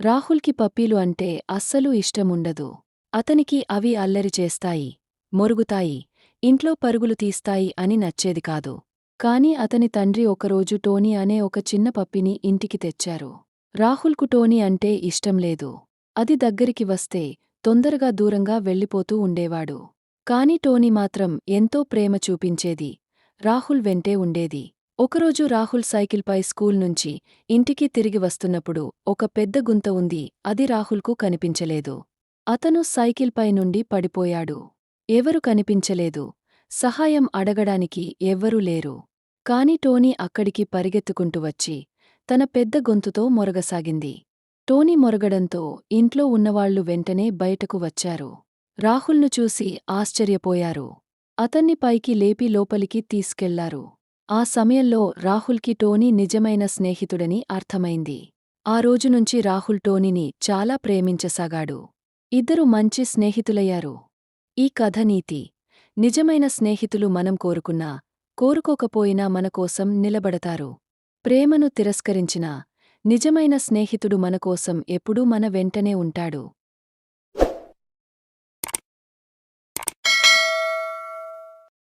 రాహుల్కి పప్పీలు అంటే అస్సలు ఇష్టముండదు. అతనికి అవి అల్లరి చేస్తాయి మొరుగుతాయి ఇంట్లో పరుగులు తీస్తాయి అని నచ్చేది కాదు. కాని అతని తండ్రి ఒకరోజు టోనీ అనే ఒక చిన్న పప్పిని ఇంటికి తెచ్చారు. రాహుల్కు టోనీ అంటే ఇష్టంలేదు అది దగ్గరికి వస్తే తొందరగా దూరంగా వెళ్ళిపోతూ ఉండేవాడు. కాని టోనీ మాత్రం ఎంతో ప్రేమ చూపించేది. రాహుల్ వెంటే ఉండేది. ఒకరోజు రాహుల్ సైకిల్పై స్కూల్ నుంచి ఇంటికి తిరిగి వస్తున్నప్పుడు ఒక పెద్ద గుంత ఉంది అది రాహుల్కు కనిపించలేదు. అతను సైకిల్పై నుండి పడిపోయాడు. ఎవరు కనిపించలేదు. సహాయం అడగడానికి ఎవ్వరూ లేరు. కాని టోనీ అక్కడికి పరిగెత్తుకుంటూ వచ్చి తన పెద్ద గొంతుతో మొరగసాగింది. టోనీ మొరగడంతో ఇంట్లో ఉన్నవాళ్ళు వెంటనే బయటకు వచ్చారు. రాహుల్ను చూసి ఆశ్చర్యపోయారు. అతన్ని పైకి లేపి లోపలికి తీసుకెళ్ళారు. ఆ సమయంలో రాహుల్కి టోనీ నిజమైన స్నేహితుడని అర్థమైంది. ఆ రోజునుంచి రాహుల్ టోనీని చాలా ప్రేమించసాగాడు. ఇద్దరు మంచి స్నేహితులయ్యారు. ఈ కథ నీతి. నిజమైన స్నేహితులు మనం కోరుకున్నా కోరుకోకపోయినా మనకోసం నిలబడతారు. ప్రేమను తిరస్కరించినా నిజమైన స్నేహితుడు మనకోసం ఎప్పుడూ మన వెంటనే ఉంటాడు.